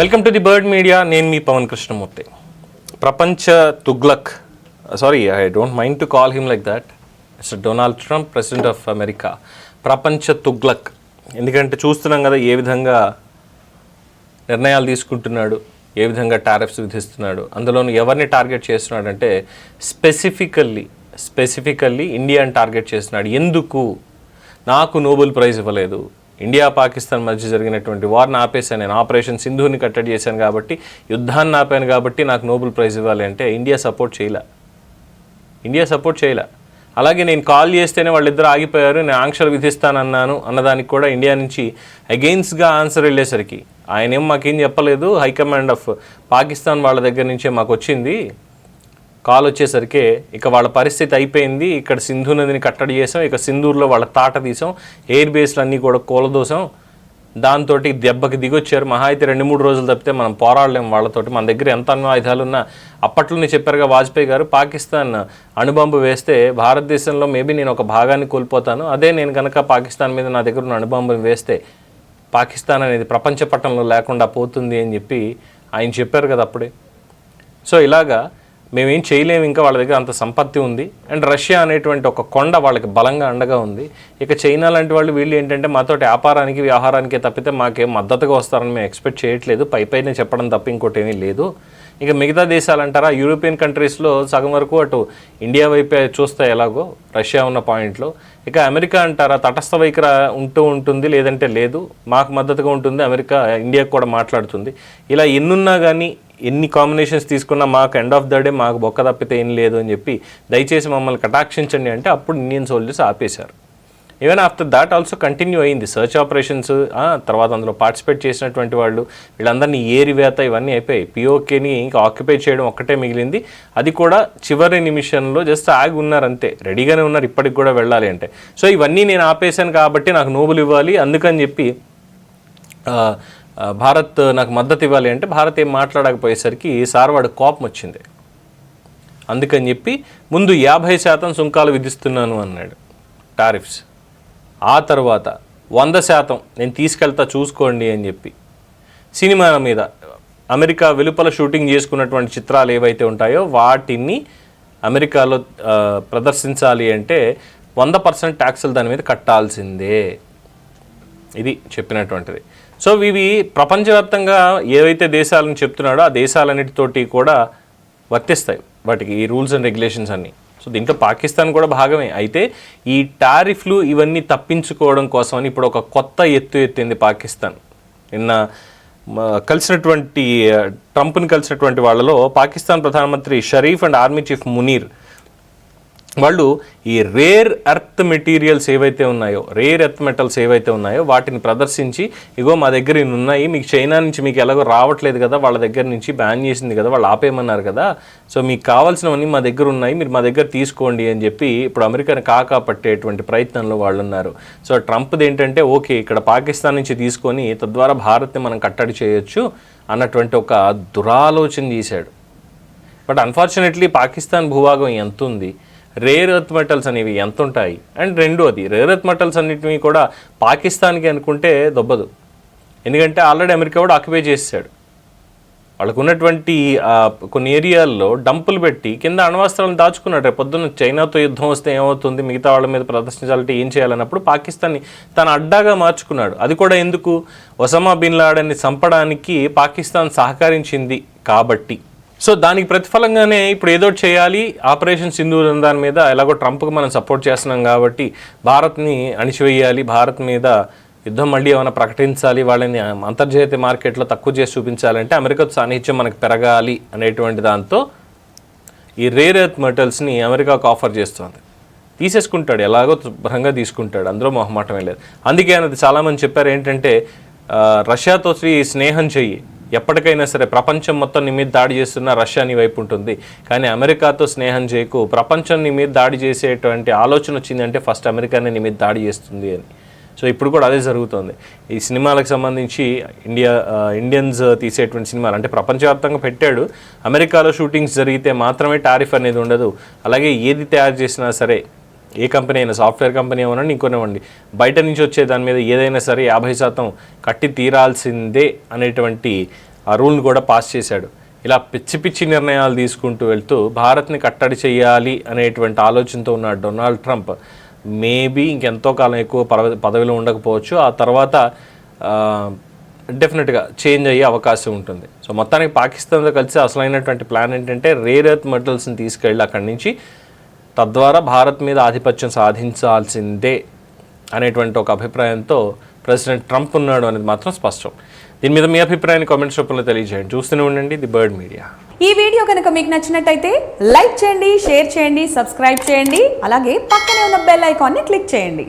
Welcome to the Bird Media. నేను మీ పవన్ కృష్ణమూర్తి. ప్రపంచ Tughlaq sorry I don't mind to call him like that. Mister Donald Trump president of America. ప్రపంచ తుగ్లక్. ఎందుకంటే చూస్తున్నాం కదా ఏ విధంగా నిర్ణయాలు తీసుకుంటున్నాడు ఏ విధంగా టారిఫ్స్ విధిస్తున్నాడు. అందులోనూ ఎవరిని టార్గెట్ చేస్తున్నాడంటే స్పెసిఫికల్లీ స్పెసిఫికల్లీ ఇండియాని టార్గెట్ చేస్తున్నాడు. ఎందుకు? నాకు నోబెల్ ప్రైజ్ ఇవ్వలేదు. ఇండియా పాకిస్తాన్ మధ్య జరిగినటువంటి వార్ని ఆపేశాను నేను. ఆపరేషన్ సింధుని కట్టడి చేశాను కాబట్టి యుద్ధాన్ని ఆపాను కాబట్టి నాకు నోబెల్ ప్రైజ్ ఇవ్వాలి అంటే ఇండియా సపోర్ట్ చేయలే. ఇండియా సపోర్ట్ చేయలే. అలాగే నేను కాల్ చేస్తేనే వాళ్ళిద్దరు ఆగిపోయారు నేను ఆంక్షలు విధిస్తానన్నాను అన్నదానికి కూడా ఇండియా నుంచి అగెయిన్స్ట్గా ఆన్సర్ వెళ్ళేసరికి. ఆయన ఏం మాకేం చెప్పలేదు హైకమాండ్ ఆఫ్ పాకిస్తాన్ వాళ్ళ దగ్గర నుంచే మాకు వచ్చింది. కాల్ వచ్చేసరికి ఇక వాళ్ళ పరిస్థితి అయిపోయింది. ఇక్కడ సింధు నదిని కట్టడి చేసాం. ఇక సింధూరులో వాళ్ళ తాట తీసాం. ఎయిర్ బేస్లు అన్నీ కూడా కూలదోసాం. దాంతో దెబ్బకి దిగొచ్చారు. మహా అయితే రెండు మూడు రోజులు తప్పితే మనం పోరాడలేం వాళ్ళతోటి. మన దగ్గర ఎంత అన్న ఆయుధాలు ఉన్నా అప్పట్లోనే చెప్పారుగా వాజ్పేయి గారు పాకిస్తాన్ అణుబాంబు వేస్తే భారతదేశంలో మేబీ నేను ఒక భాగాన్ని కోల్పోతాను. అదే నేను కనుక పాకిస్తాన్ మీద నా దగ్గర ఉన్న అణుబాంబుని వేస్తే పాకిస్తాన్ అనేది ప్రపంచ పట్టణంలో లేకుండా పోతుంది అని చెప్పి ఆయన చెప్పారు కదా అప్పుడే. సో ఇలాగా మేమేం చేయలేము ఇంకా వాళ్ళ దగ్గర అంత సంపత్తి ఉంది. అండ్ రష్యా అనేటువంటి ఒక కొండ వాళ్ళకి బలంగా అండగా ఉంది. ఇక చైనా లాంటి వాళ్ళు వీళ్ళు ఏంటంటే మాతో వ్యాపారానికి వ్యవహారానికి తప్పితే మాకేం మద్దతుగా వస్తారని మేము ఎక్స్పెక్ట్ చేయట్లేదు. పై పైన చెప్పడం తప్ప ఇంకోటి ఏమీ లేదు. ఇక మిగతా దేశాలు అంటారా యూరోపియన్ కంట్రీస్లో సగం వరకు అటు ఇండియా వైపే చూస్తే ఎలాగో రష్యా ఉన్న పాయింట్లో. ఇక అమెరికా అంటారా? తటస్థ వైఖర ఉంటూ ఉంటుంది లేదంటే లేదు. మాకు మద్దతుగా ఉంటుంది అమెరికా ఇండియాకు కూడా మాట్లాడుతుంది. ఇలా ఎన్నున్నా కానీ ఎన్ని కాంబినేషన్స్ తీసుకున్నా మాకు ఎండ్ ఆఫ్ ద డే మాకు బొక్క తప్పితే ఏం లేదు అని చెప్పి దయచేసి మమ్మల్ని కటాక్షించండి అంటే అప్పుడు ఇండియన్ సోల్జర్స్ ఆపేశారు. Even after that also continue అయింది. సర్చ్ ఆపరేషన్స్ తర్వాత అందులో పార్టిసిపేట్ చేసినటువంటి వాళ్ళు వీళ్ళందరినీ ఏరివేత ఇవన్నీ అయిపోయాయి. పిఓకేని ఇంకా ఆక్యుపై చేయడం ఒక్కటే మిగిలింది. అది కూడా చివరి నిమిషంలో జస్ట్ ఆగి ఉన్నారు అంతే రెడీగానే ఉన్నారు ఇప్పటికి కూడా వెళ్ళాలి అంటే. సో ఇవన్నీ నేను ఆపేశాను కాబట్టి నాకు నోబులు ఇవ్వాలి. అందుకని చెప్పి భారత్ నాకు మద్దతు ఇవ్వాలి అంటే భారత్ ఏం మాట్లాడకపోయేసరికి సార్ వాడు కోపం వచ్చింది. అందుకని చెప్పి ముందు యాభై శాతం సుంకాలు విధిస్తున్నాను అన్నాడు. టారిఫ్స్ ఆ తర్వాత వంద శాతం నేను తీసుకెళ్తా చూసుకోండి అని చెప్పి. సినిమా మీద అమెరికా వెలుపల షూటింగ్ చేసుకున్నటువంటి చిత్రాలు ఏవైతే ఉంటాయో వాటిని అమెరికాలో ప్రదర్శించాలి అంటే వంద పర్సెంట్ ట్యాక్సులు దాని మీద కట్టాల్సిందే. ఇది చెప్పినటువంటిది. సో ఇవి ప్రపంచవ్యాప్తంగా ఏవైతే దేశాలను చెప్తున్నాడో ఆ దేశాలన్నిటితోటి కూడా వర్తిస్తాయి వాటికి ఈ రూల్స్ అండ్ రెగ్యులేషన్స్ అన్నీ. సో దీంట్లో పాకిస్తాన్ కూడా భాగమే. అయితే ఈ టారిఫ్లు ఇవన్నీ తప్పించుకోవడం కోసమని ఇప్పుడు ఒక కొత్త ఎత్తు ఎత్తింది పాకిస్తాన్. నిన్న కలిసినటువంటి ట్రంప్ని కలిసినటువంటి వాళ్ళలో పాకిస్తాన్ ప్రధానమంత్రి Sharif and army chief Munir వాళ్ళు ఈ రేర్ ఎర్త్ మెటీరియల్స్ ఏవైతే ఉన్నాయో రేర్ ఎర్త్ మెటల్స్ ఏవైతే ఉన్నాయో వాటిని ప్రదర్శించి ఇగో మా దగ్గర ఇన్ని ఉన్నాయి మీకు చైనా నుంచి మీకు ఎలాగో రావట్లేదు కదా వాళ్ళ దగ్గర నుంచి బ్యాన్ చేసింది కదా వాళ్ళు ఆపేయమన్నారు కదా సో మీకు కావాల్సినవన్నీ మా దగ్గర ఉన్నాయి మీరు మా దగ్గర తీసుకోండి అని చెప్పి ఇప్పుడు అమెరికాని కాకా పట్టేటువంటి ప్రయత్నంలో వాళ్ళు ఉన్నారు. సో ట్రంప్ది ఏంటంటే ఓకే ఇక్కడ పాకిస్తాన్ నుంచి తీసుకొని తద్వారా భారత్ని మనం కట్టడి చేయొచ్చు అన్నటువంటి ఒక దురాలోచన చేశాడు. బట్ అన్ఫార్చునేట్లీ పాకిస్తాన్ భూభాగం ఎంత ఉంది రేర్ ఎర్త్ మెటల్స్ అనేవి ఎంత ఉంటాయి అండ్ రెండోది రేర్ ఎర్త్ మెటల్స్ అన్నిటివి కూడా పాకిస్తాన్కి అనుకుంటే దొబ్బదు. ఎందుకంటే ఆల్రెడీ అమెరికా కూడా ఆక్యుపై చేసాడు వాళ్ళకు ఉన్నటువంటి కొన్ని ఏరియాల్లో డంపులు పెట్టి కింద అణ్వస్త్రాలను దాచుకున్నాడు. రేపు పొద్దున్న చైనాతో యుద్ధం వస్తే ఏమవుతుంది? మిగతా వాళ్ళ మీద ప్రదర్శించాలంటే ఏం చేయాలన్నప్పుడు పాకిస్తాన్ని తన అడ్డాగా మార్చుకున్నాడు. అది కూడా ఎందుకు? ఒసమా బిన్ లాడన్ని చంపడానికి పాకిస్తాన్ సహకరించింది కాబట్టి. సో దానికి ప్రతిఫలంగానే ఇప్పుడు ఏదో చేయాలి. ఆపరేషన్ సింధూర్ దాని మీద ఎలాగో ట్రంప్కి మనం సపోర్ట్ చేస్తున్నాం కాబట్టి భారత్ని అణిచివేయాలి. భారత్ మీద యుద్ధం మళ్ళీ ఏమైనా ప్రకటించాలి. వాళ్ళని అంతర్జాతీయ మార్కెట్లో తక్కువ చేసి చూపించాలంటే అమెరికా సాన్నిహిత్యం మనకు పెరగాలి అనేటువంటి దాంతో ఈ రేర్ ఎర్త్ మెటల్స్ని అమెరికాకు ఆఫర్ చేస్తుంది. తీసేసుకుంటాడు. ఎలాగో శుభ్రంగా తీసుకుంటాడు. అందులో మొహమాటమే లేదు. అందుకే అన్నది చాలామంది చెప్పారు ఏంటంటే రష్యాతో శ్రీ స్నేహం చెయ్యి. ఎప్పటికైనా సరే ప్రపంచం మొత్తం నీ మీద దాడి చేస్తున్న రష్యా నీ వైపు ఉంటుంది. కానీ అమెరికాతో స్నేహం చేయకు. ప్రపంచం నీ మీద దాడి చేసేటువంటి ఆలోచన వచ్చిందంటే ఫస్ట్ అమెరికానే నీ మీద దాడి చేస్తుంది అని. సో ఇప్పుడు కూడా అదే జరుగుతుంది. ఈ సినిమాలకు సంబంధించి ఇండియా ఇండియన్స్ తీసేటువంటి సినిమాలు అంటే ప్రపంచవ్యాప్తంగా పెట్టాడు. అమెరికాలో షూటింగ్స్ జరిగితే మాత్రమే టారిఫ్ అనేది ఉండదు. అలాగే ఏది తయారు చేసినా సరే ఏ కంపెనీ అయినా సాఫ్ట్వేర్ కంపెనీ ఏమన్నా ఇంకొనివ్వండి బయట నుంచి వచ్చే దాని మీద ఏదైనా సరే యాభై శాతం కట్టి తీరాల్సిందే అనేటువంటి ఆ రూల్ని కూడా పాస్ చేశాడు. ఇలా పిచ్చి పిచ్చి నిర్ణయాలు తీసుకుంటూ వెళ్తూ భారత్ని కట్టడి చేయాలి అనేటువంటి ఆలోచనతో ఉన్న డొనాల్డ్ ట్రంప్ మేబీ ఇంకెంతో కాలం ఎక్కువ పదవి పదవిలో ఉండకపోవచ్చు. ఆ తర్వాత డెఫినెట్గా చేంజ్ అయ్యే అవకాశం ఉంటుంది. సో మొత్తానికి పాకిస్తాన్తో కలిసి అసలైనటువంటి ప్లాన్ ఏంటంటే రేర్ ఎర్త్ మెటల్స్ని తీసుకెళ్ళి అక్కడి నుంచి తద్వారా భారత్ మీద ఆధిపత్యం సాధించాల్సిందే అనేటువంటి ఒక అభిప్రాయంతో ప్రెసిడెంట్ ట్రంప్ ఉన్నాడు అనేది మాత్రం స్పష్టం. దీని మీద మీ అభిప్రాయాన్ని కామెంట్స్ రూపంలో తెలియజేయండి. చూస్తూనే ఉండండి ది బర్డ్ మీడియా. ఈ వీడియో కనుక మీకు నచ్చినట్టయితే లైక్ చేయండి షేర్ చేయండి సబ్స్క్రైబ్ చేయండి అలాగే పక్కనే ఉన్న బెల్ ఐకాన్ని క్లిక్ చేయండి.